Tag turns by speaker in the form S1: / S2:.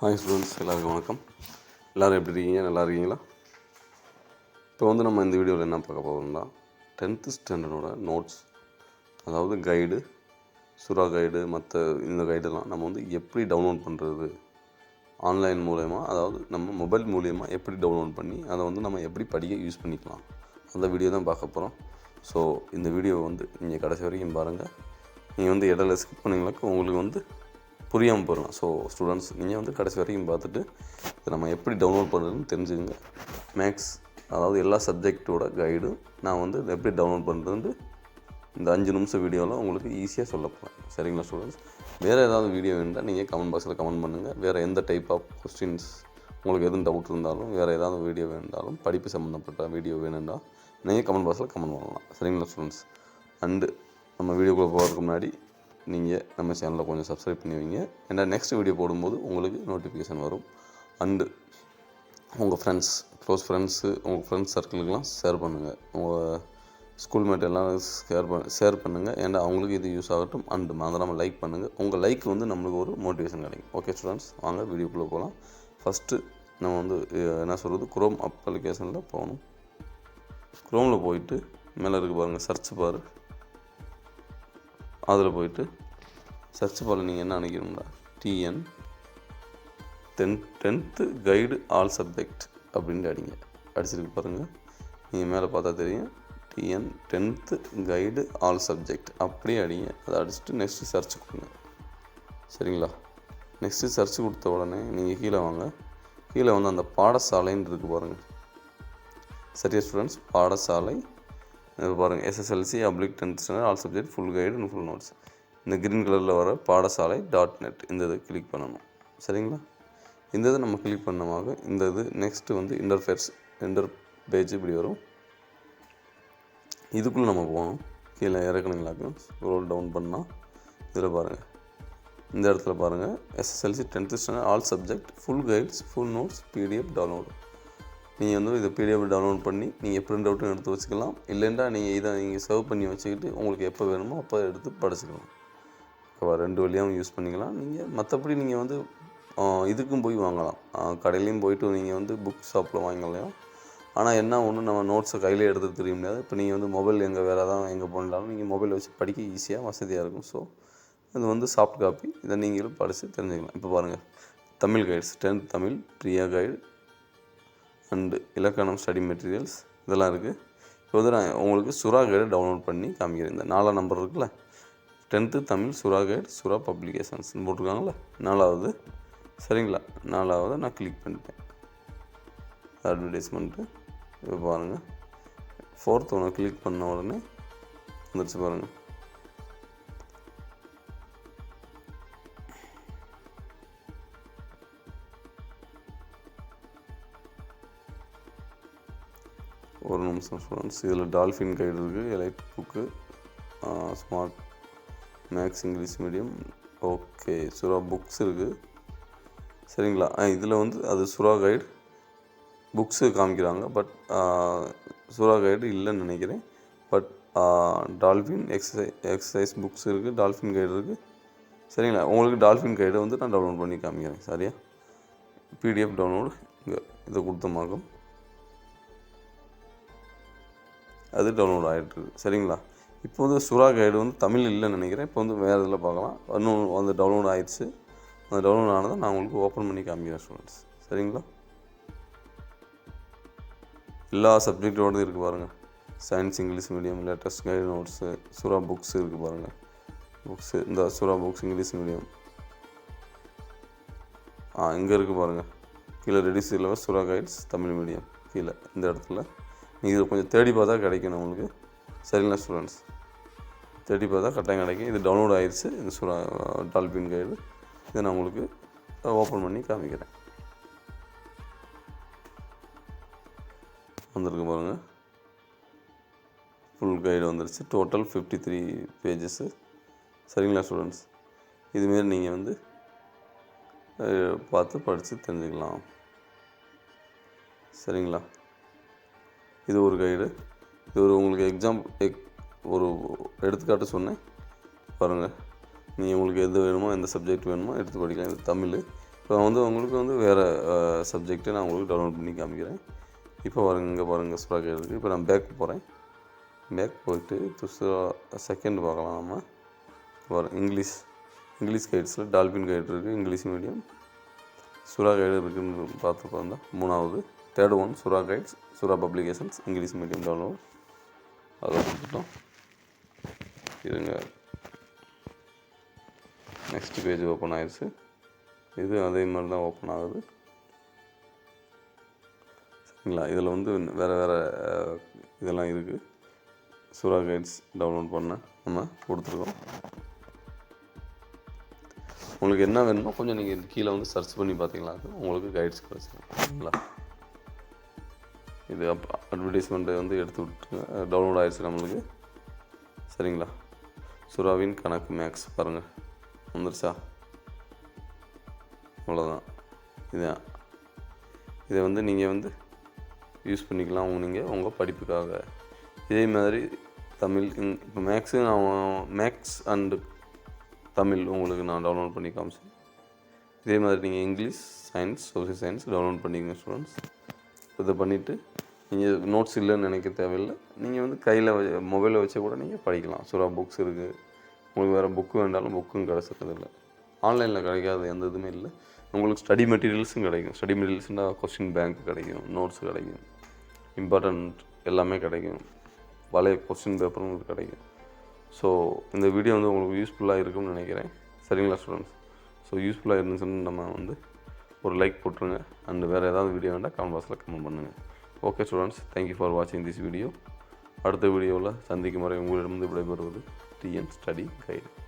S1: hi students எல்லாருக்கும் வணக்கம் எல்லோரும் எப்படி இருக்கீங்க நல்லா இருக்கீங்களா இப்போ வந்து நம்ம இந்த வீடியோவில் என்ன பார்க்க போகிறோம்னா டென்த்து ஸ்டாண்டர்டோட நோட்ஸ் அதாவது கைடு சுறா கைடு மற்ற இந்த கைடெல்லாம் நம்ம வந்து எப்படி டவுன்லோட் பண்ணுறது ஆன்லைன் மூலயமா அதாவது நம்ம மொபைல் மூலயமா எப்படி டவுன்லோட் பண்ணி அதை வந்து நம்ம எப்படி படிக்க யூஸ் பண்ணிக்கலாம் அந்த வீடியோ தான் பார்க்க போகிறோம் ஸோ இந்த வீடியோவை வந்து நீங்கள் கடைசி வரைக்கும் பாருங்கள் நீங்கள் வந்து இடையில ஸ்கிப் பண்ணிங்களாக்க உங்களுக்கு வந்து புரியாமல் போயிடலாம் ஸோ ஸ்டூடெண்ட்ஸ் நீங்கள் வந்து கடைசி வரைக்கும் பார்த்துட்டு இதை நம்ம எப்படி டவுன்லோட் பண்ணுறதுன்னு தெரிஞ்சுக்கோங்க மேக்ஸ் அதாவது எல்லா சப்ஜெக்டோட கைடும் நான் வந்து இதை எப்படி டவுன்லோட் பண்ணுறது இந்த அஞ்சு நிமிஷம் வீடியோவில் உங்களுக்கு ஈஸியாக சொல்ல போகிறேன் சரிங்களா ஸ்டூடெண்ட்ஸ் வேறு ஏதாவது வீடியோ வேணுன்னா நீங்கள் கமெண்ட் பாக்ஸில் கமெண்ட் பண்ணுங்கள் வேறு எந்த டைப் ஆஃப் கொஸ்டின்ஸ் உங்களுக்கு எதுவும் டவுட் இருந்தாலும் வேறு ஏதாவது வீடியோ வேணுன்றாலும் படிப்பு சம்மந்தப்பட்ட வீடியோ வேணுன்னா நீங்கள் கமெண்ட் பாக்ஸில் கமெண்ட் பண்ணலாம் சரிங்களா ஸ்டூடெண்ட்ஸ் அண்டு நம்ம வீடியோக்குள்ளே போகிறதுக்கு முன்னாடி நீங்கள் நம்ம சேனலை கொஞ்சம் சப்ஸ்கிரைப் பண்ணி வைங்க ஏன்னா நெக்ஸ்ட் வீடியோ போடும்போது உங்களுக்கு நோட்டிஃபிகேஷன் வரும் அண்டு உங்கள் ஃப்ரெண்ட்ஸ் க்ளோஸ் ஃப்ரெண்ட்ஸு உங்கள் ஃப்ரெண்ட்ஸ் சர்க்கிளுக்கெலாம் ஷேர் பண்ணுங்கள் உங்கள் ஸ்கூல்மேட் எல்லாம் ஷேர் பண்ண ஷேர் பண்ணுங்கள் ஏன்னா அவங்களுக்கு இது யூஸ் ஆகட்டும் அண்டு மறந்துடாமல் லைக் பண்ணுங்கள் உங்கள் லைக் வந்து நம்மளுக்கு ஒரு மோட்டிவேஷன் கிடைக்கும் ஓகே ஸ்டூடெண்ட்ஸ் வாங்க வீடியோக்குள்ளே போகலாம் ஃபஸ்ட்டு நம்ம வந்து என்ன சொல்கிறது குரோம் அப்ளிகேஷனில் போகணும் குரோமில் போயிட்டு மேலே இருக்கு பாருங்கள் சர்ச் பாரு அதில் போயிட்டு சர்ச் பாரில் நீங்கள் என்ன அனுப்பிக்கணும்னா TN ten tenth guide all subject அப்படின்ட்டு அடிங்க அடிச்சிருக்கு பாருங்கள் நீங்கள் மேலே பார்த்தா தெரியும் TN tenth guide all subject அப்படியே அடிங்க அதை அடிச்சுட்டு நெக்ஸ்ட்டு சர்ச் கொடுங்க சரிங்களா நெக்ஸ்ட்டு சர்ச் கொடுத்த உடனே நீங்கள் கீழே வாங்க கீழே வந்து அந்த பாடசாலைன்னு இருக்குது பாருங்கள் சரியா ஸ்டூடெண்ட்ஸ் பாடசாலை பாருங்கள் SSLC public tenth standard all subject full guide and full notes இந்த க்ரீன் கலரில் வர பாடசாலை டாட் நெட் இந்த இதை கிளிக் பண்ணணும் சரிங்களா இந்த இதை நம்ம கிளிக் பண்ணமாக இந்த இது நெக்ஸ்ட்டு வந்து இன்டர்ஃபேர்ஸ் இன்டர் பேஜ் இப்படி வரும் இதுக்குள்ளே நம்ம போகணும் கீழே இறக்கணுங்களாக்கும் ஸ்க்ரோல் டவுன் பண்ணால் இதில் பாருங்கள் இந்த இடத்துல பாருங்கள் SSLC tenth standard all subject full guides full notes PDF download நீங்கள் வந்து இதை பிடிஎஃப் டவுன்லோட் பண்ணி நீங்கள் ப்ரிண்ட் அவுட்டும் எடுத்து வச்சுக்கலாம் இல்லைன்னா நீங்கள் இதை நீங்கள் சர்வ் பண்ணி வச்சுக்கிட்டு உங்களுக்கு எப்போ வேணுமோ அப்போ எடுத்து படிச்சுக்கலாம் ஓகேவா ரெண்டு வழியாகவும் யூஸ் பண்ணிக்கலாம் நீங்கள் மற்றபடி நீங்கள் வந்து இதுக்கும் போய் வாங்கலாம் கடையிலையும் போயிட்டு நீங்கள் வந்து புக் ஷாப்பில் வாங்கலையோ ஆனால் என்ன ஒன்று நம்ம நோட்ஸை கையில் எடுத்து தெரிய முடியாது இப்போ நீங்கள் வந்து மொபைல் எங்கே வேறு தான் எங்கே போனாலும் நீங்கள் மொபைல் வச்சு படிக்க ஈஸியாக வசதியாக இருக்கும் ஸோ இது வந்து சாஃப்ட் காப்பி இதை நீங்களும் படித்து தெரிஞ்சுக்கலாம் இப்போ பாருங்கள் Tamil guides tenth Tamil Priya guide and இலக்கணம் ஸ்டடி மெட்டீரியல்ஸ் இதெல்லாம் இருக்குது இப்போ வந்து நான் உங்களுக்கு சுறா கைடை டவுன்லோட் பண்ணி காமிக்கிறேன் இந்த நாலாம் நம்பர் இருக்குல்ல டென்த்து தமிழ் சுரா கைட் சுரா பப்ளிகேஷன்ஸ்னு போட்டிருக்காங்களா நாலாவது சரிங்களா நாலாவது நான் கிளிக் பண்ணிட்டேன் அட்வர்டைஸ்மெண்ட்டு இப்போ பாருங்கள் ஃபோர்த்து ஒன்று கிளிக் பண்ண உடனே வந்துடுச்சு பாருங்கள் ஒரு நிமிஷம் ஸ்டூடெண்ட்ஸ் இதில் டால்ஃபின் கைடு இருக்குது elite book smart max English medium okay Sura books இருக்குது சரிங்களா ஆ இதில் வந்து அது சுறா கைடு புக்ஸு காமிக்கிறாங்க பட் சுறா கைடு இல்லைன்னு நினைக்கிறேன் பட் டால்ஃபின் எக்ஸசை எக்ஸசைஸ் புக்ஸ் இருக்குது டால்ஃபின் கைடு இருக்குது சரிங்களா உங்களுக்கு டால்ஃபின் கைடை வந்து நான் டவுன்லோட் பண்ணி காமிக்கிறேன் சரியா பிடிஎஃப் டவுன்லோடு இங்கே இதை கொடுத்தமாகும் அது டவுன்லோட் ஆகிட்டு சரிங்களா இப்போ வந்து சுறா கைடு வந்து தமிழ் இல்லைன்னு நினைக்கிறேன் இப்போ வந்து வேறு இதில் பார்க்கலாம் இன்னும் வந்து டவுன்லோட் ஆயிடுச்சு அந்த டவுன்லோட் ஆனதை நான் உங்களுக்கு ஓப்பன் பண்ணி காமிக்கிறேன் ஸ்டூடெண்ட்ஸ் சரிங்களா எல்லா சப்ஜெக்டோடதும் இருக்குது பாருங்கள் science English medium latest guide notes Sura books இருக்குது பாருங்கள் புக்ஸு இந்த சுறா புக்ஸ் இங்கிலீஷ் மீடியம் ஆ இங்கே இருக்குது பாருங்கள் கீழே ரெடிஸ் இல்லை சுறா கைட்ஸ் தமிழ் மீடியம் கீழே இந்த இடத்துல நீங்கள் இதை கொஞ்சம் தேடி பார்த்தா கிடைக்கணும் உங்களுக்கு சரிங்களா ஸ்டூடெண்ட்ஸ் தேடி பார்த்தா கட்டாயம் கிடைக்கும் இது டவுன்லோட் ஆகிடுச்சு இந்த சுரா டால்பின் கைடு இதை நான் உங்களுக்கு ஓப்பன் பண்ணி காமிக்கிறேன் வந்திருக்கு பாருங்கள் ஃபுல் கைடு வந்துருச்சு டோட்டல் ஃபிஃப்டி த்ரீ பேஜஸ்ஸு சரிங்களா ஸ்டூடெண்ட்ஸ் இதுமாரி நீங்கள் வந்து பார்த்து படித்து தெரிஞ்சுக்கலாம் சரிங்களா இது ஒரு கைடு இவர் உங்களுக்கு எக்ஸாம் எக் ஒரு எடுத்துக்காட்டு சொன்னேன் பாருங்கள் நீ உங்களுக்கு எது வேணுமோ எந்த சப்ஜெக்ட் வேணுமோ எடுத்து படிக்கலாம் இது தமிழ் இப்போ வந்து உங்களுக்கு வந்து வேறு சப்ஜெக்டை நான் உங்களுக்கு டவுன்லோட் பண்ணி காமிக்கிறேன் இப்போ பாருங்கள் இங்கே பாருங்கள் சுறாக்கே இருக்குது இப்போ நான் பேக் போகிறேன் பேக் போயிட்டு துஸ்ரா செகண்ட் பார்க்கலாம் நம்ம வரும் இங்கிலீஷ் இங்கிலீஷ் கைட்ஸில் டால்பின் கைட் இருக்குது இங்கிலீஷ் மீடியம் சுரா கைடு இருக்குன்னு பார்த்து பார்த்தா மூணாவது third one Sura guides Sura publications English medium download அதை கொடுத்துட்டோம் இதுங்க நெக்ஸ்ட் பேஜ் ஓப்பன் ஆயிடுச்சு இது அதே மாதிரி தான் ஓப்பன் ஆகுது சரிங்களா இதில் வந்து வேறு வேறு இதெல்லாம் இருக்குது சுரா கைட்ஸ் டவுன்லோட் பண்ண நம்ம கொடுத்துருக்கோம் உங்களுக்கு என்ன வேணுமோ கொஞ்சம் நீங்கள் கீழே வந்து சர்ச் பண்ணி பார்த்தீங்களா உங்களுக்கு கைட்ஸ் கிடச்சிடும் சரிங்களா இது அப் அட்வர்டைஸ்மெண்ட்டை வந்து எடுத்து விட்டுருங்க டவுன்லோட் ஆகிடுச்சு நம்மளுக்கு சரிங்களா சுறாவின் கணக்கு மேக்ஸ் பாருங்கள் வந்துருச்சா அவ்வளோதான் இதான் இதை வந்து நீங்கள் வந்து யூஸ் பண்ணிக்கலாம் அவங்க நீங்கள் உங்கள் படிப்புக்காக இதே மாதிரி தமிழ் இப்போ மேக்ஸு நான் மேக்ஸ் அண்டு தமிழ் உங்களுக்கு நான் டவுன்லோட் பண்ணி காமிச்சேன் இதே மாதிரி நீங்கள் English science social science download பண்ணிக்கங்க ஸ்டூடெண்ட்ஸ் இது பண்ணிவிட்டு நீங்கள் நோட்ஸ் இல்லைன்னு நினைக்க தேவையில்லை நீங்கள் வந்து கையில் வச்ச மொபைலில் வச்சே கூட நீங்கள் படிக்கலாம் சுறா புக்ஸ் இருக்குது உங்களுக்கு வேறு புக்கு வேண்டாலும் புக்கும் இல்லை ஆன்லைனில் கிடைக்காத எந்த இதுவுமே இல்லை உங்களுக்கு ஸ்டடி மெட்டீரியல்ஸும் கிடைக்கும் ஸ்டடி மெட்டீரியல்ஸ்னால் கொஸ்டின் பேங்க் கிடைக்கும் நோட்ஸ் கிடைக்கும் இம்பார்ட்டண்ட் எல்லாமே கிடைக்கும் பழைய கொஸ்டின் பேப்பரும் உங்களுக்கு கிடைக்கும் ஸோ இந்த வீடியோ வந்து உங்களுக்கு யூஸ்ஃபுல்லாக இருக்கும்னு நினைக்கிறேன் சரிங்களா ஸ்டூடெண்ட்ஸ் ஸோ யூஸ்ஃபுல்லாக இருந்துச்சுன்னு நம்ம வந்து ஒரு லைக் போட்டுருங்க அண்ட் வேறு ஏதாவது வீடியோ வேண்டாம் கமெண்ட் பாக்ஸில் கமெண்ட் பண்ணுங்கள் ஓகே ஸ்டூடெண்ட்ஸ் தேங்க்யூ ஃபார் வாட்சிங் திஸ் வீடியோ அடுத்த வீடியோவில் சந்திக்கும் முறை உங்களிடமிருந்து விடைபெறுவது டிஎன் ஸ்டடி கைடு